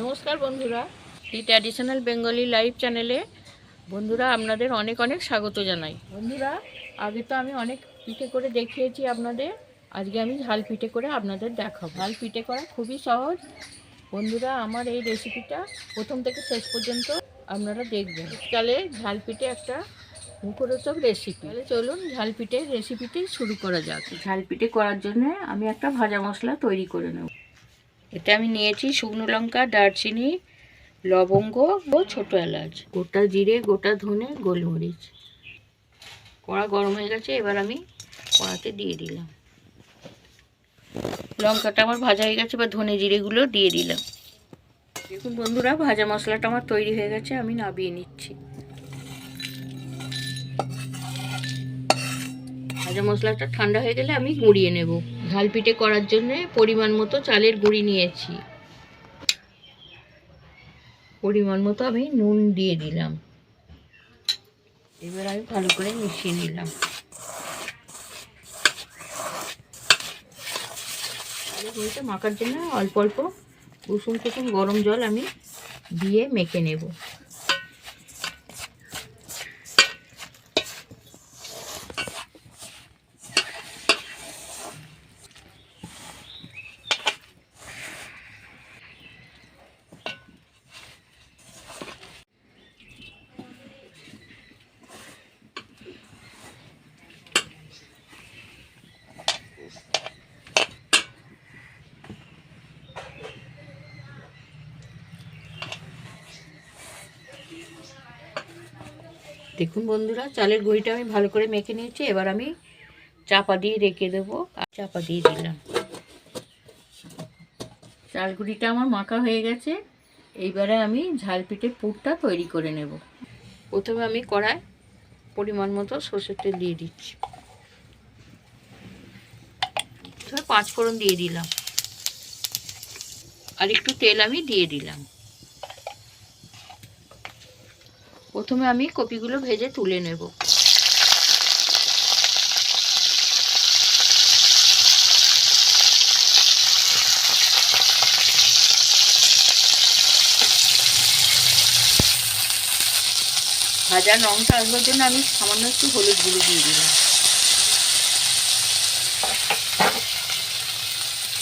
নমস্কার বন্ধুরা দি traditional Bengali live চ্যানেলে বন্ধুরা আপনাদের অনেক অনেক স্বাগত জানাই। বন্ধুরা, আগে তো আমি অনেক পিঠে করে দেখিয়েছি আপনাদের, আজকে আমি ঝাল পিঠে করে আপনাদের দেখাবো। ঝাল পিঠে করা খুবই সহজ। বন্ধুরা, আমার এই রেসিপিটা প্রথম থেকে শেষ পর্যন্ত আপনারা দেখবেন। তাহলে ঝাল পিঠে একটা মুখরোচক রেসিপি তাহলে চলুন ঝাল পিঠের রেসিপিটি শুরু করা যাক। ঝাল পিঠে করার জন্য আমি একটা ভাজা মশলা তৈরি করে নেব। এতে আমি নিয়েছি শুকনো লঙ্কা, দারচিনি, লবঙ্গ ও ছোটো এলাচ। গোটা জিরে, গোটা ধনে, গোলমরিচ। কড়া গরম হয়ে গেছে, এবার আমি কড়াতে দিয়ে দিলাম। লঙ্কাটা আমার ভাজা হয়ে গেছে বা ধনে জিরেগুলো দিয়ে দিলাম। দেখুন বন্ধুরা, ভাজা মশলাটা আমার তৈরি হয়ে গেছে, আমি নাবিয়ে নিচ্ছি। ভাজা মশলাটা ঠান্ডা হয়ে গেলে আমি গুঁড়িয়ে নেব। ঝাল পিঠে করার জন্যে পরিমাণ মতো চালের গুঁড়ি নিয়েছি। পরিমাণ মতো আমি নুন দিয়ে দিলাম। এবার আমি ভালো করে মিশিয়ে নিলাম। মাখার জন্য অল্প অল্প কুসুম কুসুম গরম জল আমি দিয়ে মেখে নেব। দেখুন বন্ধুরা, চালের গুঁড়িটা আমি ভালো করে মেখে নিয়েছি, এবার আমি চাপা দিয়ে রেখে দেবো, আর চাপা দিয়ে দিলাম। চাল গুঁড়িটা আমার মাখা হয়ে গেছে, এইবারে আমি ঝাল পিঠে পুরটা তৈরি করে নেব। প্রথমে আমি কড়ায় পরিমাণ মতো সর্ষের তেল দিয়ে দিচ্ছি। পাঁচ ফোড়ন দিয়ে দিলাম। আর একটু তেল আমি দিয়ে দিলাম। প্রথমে আমি কপিগুলো ভেজে তুলে নেব। ভাজার রঙটা আসবার জন্য আমি সামান্য একটু হলুদ গুঁড়ো দিয়ে দিলাম।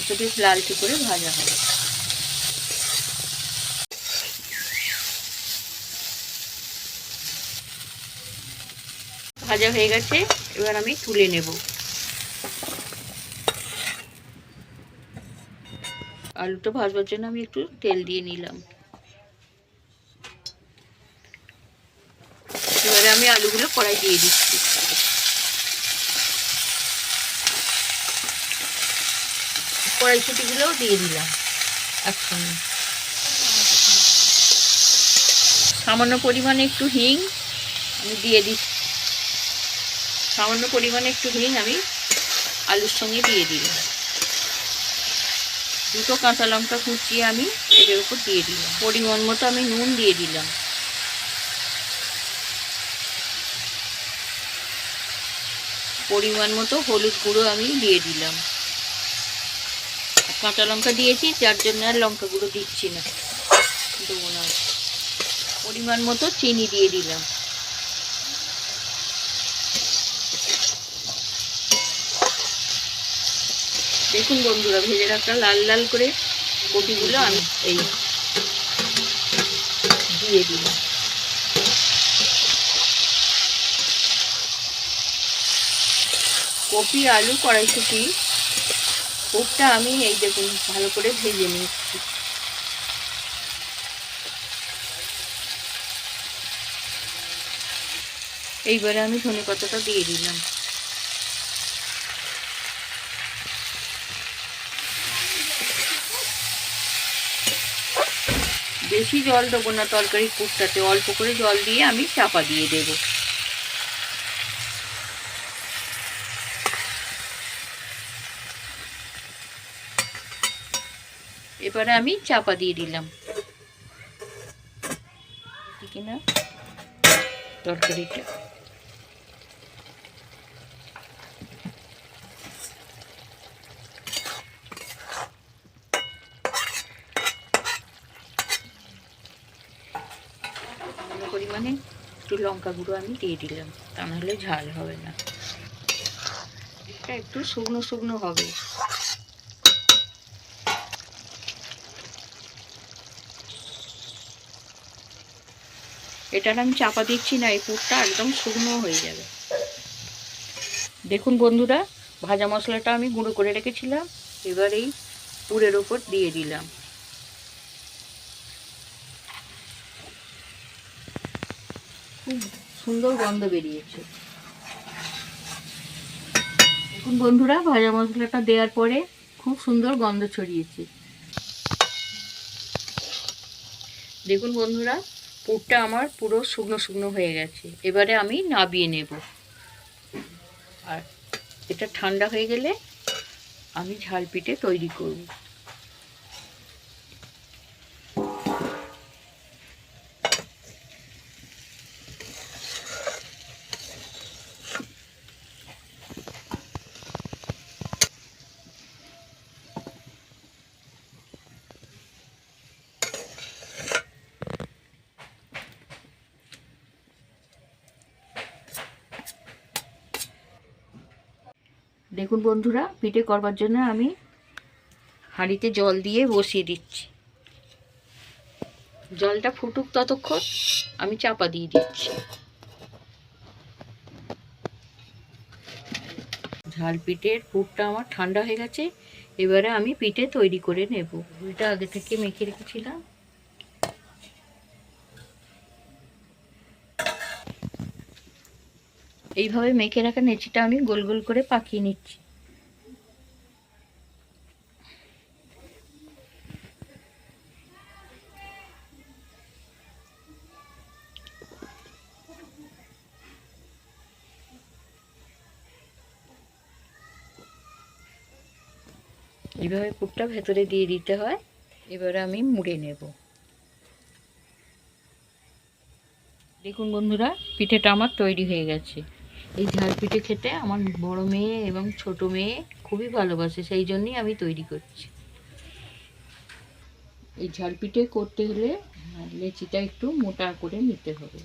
এটা বেশ লালচে করে ভাজা হবে। ভাজা হয়ে গেছে, এবার আমি তুলে নেব। আলুটা ভাজবার জন্য আমি একটু তেল দিয়ে নিলাম। এবারে আমি আলুগুলো কড়াই দিয়ে দিচ্ছি। কড়াইশুটিগুলোও দিয়ে দিলাম একসঙ্গে। সামান্য পরিমাণে একটু হিং আমি দিয়ে দিচ্ছি। সামান্য পরিমাণে একটু হিং আমি আলুর সঙ্গে দিয়ে দিলাম দুটো কাঁচা লঙ্কা কুচিয়ে আমি এর উপর দিয়ে দিলাম। পরিমাণ মতো আমি নুন দিয়ে দিলাম। পরিমাণ মতো হলুদ গুঁড়ো আমি দিয়ে দিলাম। কাঁচা লঙ্কা দিয়েছি, যার জন্য আর লঙ্কা গুঁড়ো দিচ্ছি না। দেবো না। পরিমাণ মতো চিনি দিয়ে দিলাম। দেখুন বন্ধুরা, ভেজে রাখা লাল লাল করে কপিগুলো আমি এই দিয়ে দিলাম। কপি, আলু, কড়াইশুটি কোপটা আমি এই দেখুন ভালো করে ভেজে নিচ্ছি। এইবারে আমি ধনে পাতাটা দিয়ে দিলাম। বেশি জল দেবো না তরকারি কুটটাতে অল্প করে জল দিয়ে আমি চাপা দিয়ে দেব। এবারে আমি চাপা দিয়ে দিলাম। কিনা তরকারিটা পরিমাণে একটু লঙ্কা গুঁড়ো আমি দিয়ে দিলাম। তা নাহলে ঝাল হবে না। এটা একটু শুকনো শুকনো হবে। এটার আমি চাপা দিচ্ছি না, এই পুরটা একদম শুকনো হয়ে যাবে। দেখুন বন্ধুরা, ভাজা মশলাটা আমি গুঁড়ো করে রেখেছিলাম। এবার এই পুরের ওপর দিয়ে দিলাম। খুব সুন্দর গন্ধ বেরিয়েছে। দেখুন বন্ধুরা ভাজা মশলাটা দেওয়ার পরে খুব সুন্দর গন্ধ ছড়িয়েছে। দেখুন বন্ধুরা, পুরটা আমার পুরো শুকনো শুকনো হয়ে গেছে। এবারে আমি নাবিয়ে নেব। আর এটা ঠান্ডা হয়ে গেলে আমি ঝাল পিঠে তৈরি করব। দেখুন বন্ধুরা, পিঠে করবার জন্য আমি হাঁড়িতে জল দিয়ে বসিয়ে দিচ্ছি। জলটা ফুটুক ততক্ষণ আমি চাপা দিয়ে দিচ্ছি। ঝাল পিঠের পুরটা আমার ঠান্ডা হয়ে গেছে, এবারে আমি পিঠে তৈরি করে নেব। এটা আগে থেকে মেখে রেখেছিলাম। এইভাবে মেখে রাখা নেচিটা আমি গোল গোল করে পাকিয়ে নিচ্ছি। এইভাবে পুরটা ভেতরে দিয়ে দিতে হয়। এবারে আমি মুড়ে নেব। দেখুন বন্ধুরা, পিঠেটা আমার তৈরি হয়ে গেছে। এই ঝাল পিঠে খেতে আমার বড় মেয়ে এবং ছোট মেয়ে খুবই ভালোবাসে, সেই জন্যই আমি তৈরি করছি। এই ঝাল পিঠে করতে হলে লেচিটা একটু মোটা করে নিতে হবে।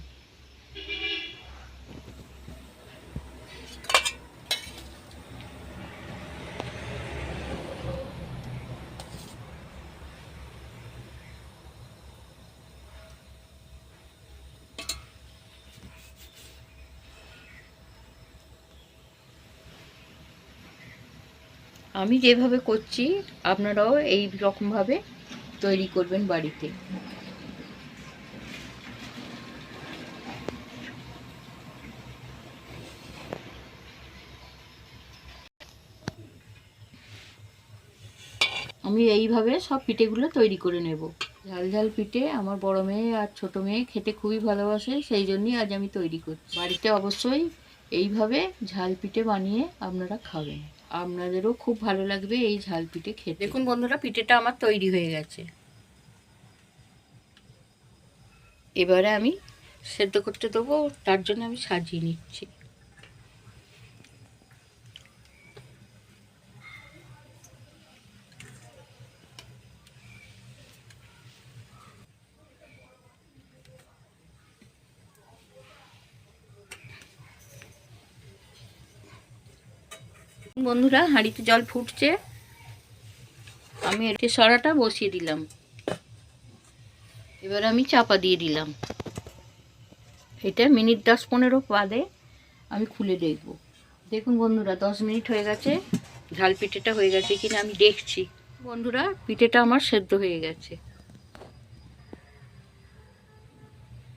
আমি যেভাবে করছি, আপনারাও এই রকমভাবে তৈরি করবেন বাড়িতে। আমি এইভাবে সব পিঠেগুলো তৈরি করে নেব। ঝাল ঝাল পিঠে আমার বড় মেয়ে আর ছোট মেয়ে খেতে খুবই ভালোবাসে, সেই জন্যই আজ আমি তৈরি করছি। বাড়িতে অবশ্যই এইভাবে ঝাল পিঠে বানিয়ে আপনারা খাবেন। আপনাদেরও খুব ভালো লাগবে এই ঝাল পিঠে খেতে। দেখুন বন্ধুরা, পিঠেটা আমার তৈরি হয়ে গেছে। এবারে আমি সেদ্ধ করতে দেবো, তার জন্য আমি সাজিয়ে নিচ্ছি। বন্ধুরা, হাঁড়িতে জল ফুটছে। আমি এটি সরাটা বসিয়ে দিলাম। এবার আমি চাপা দিয়ে দিলাম। এটা মিনিট দশ পনেরো বাদে আমি খুলে দেখব। দেখুন বন্ধুরা, দশ মিনিট হয়ে গেছে। ঝাল পিঠেটা হয়ে গেছে কিনা আমি দেখছি। বন্ধুরা, পিঠেটা আমার সেদ্ধ হয়ে গেছে।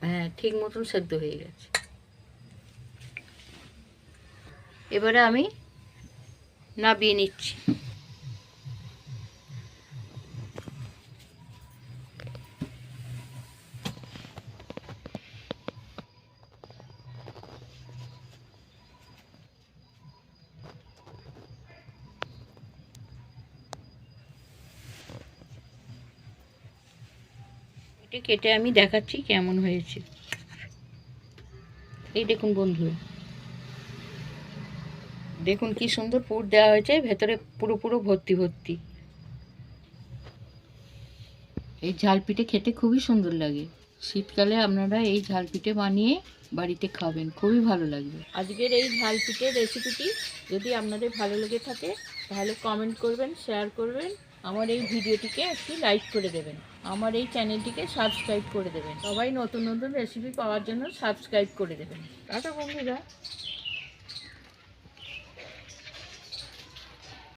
হ্যাঁ ঠিক মতন সেদ্ধ হয়ে গেছে। এবারে আমি নাবিয়ে নিচ্ছি। কেটে আমি দেখাচ্ছি কেমন হয়েছে। এই দেখুন বন্ধু দেখুন কি সুন্দর পুর দেওয়া হয়েছে, ভেতরে পুরো পুরো ভর্তি ভর্তি। এই ঝাল পিঠে খেতে খুবই সুন্দর লাগে। শীতকালে আপনারা এই ঝাল পিঠে বানিয়ে বাড়িতে খাবেন, খুবই ভালো লাগবে। আজকের এই ঝাল পিঠের রেসিপিটি যদি আপনাদের ভালো লেগে থাকে, তাহলে কমেন্ট করবেন শেয়ার করবেন, আমার এই ভিডিওটিকে একটি লাইক করে দেবেন, আমার এই চ্যানেলটিকে সাবস্ক্রাইব করে দেবেন। সবাই নতুন নতুন রেসিপি পাওয়ার জন্য সাবস্ক্রাইব করে দেবেন। টাটা বন্ধুরা।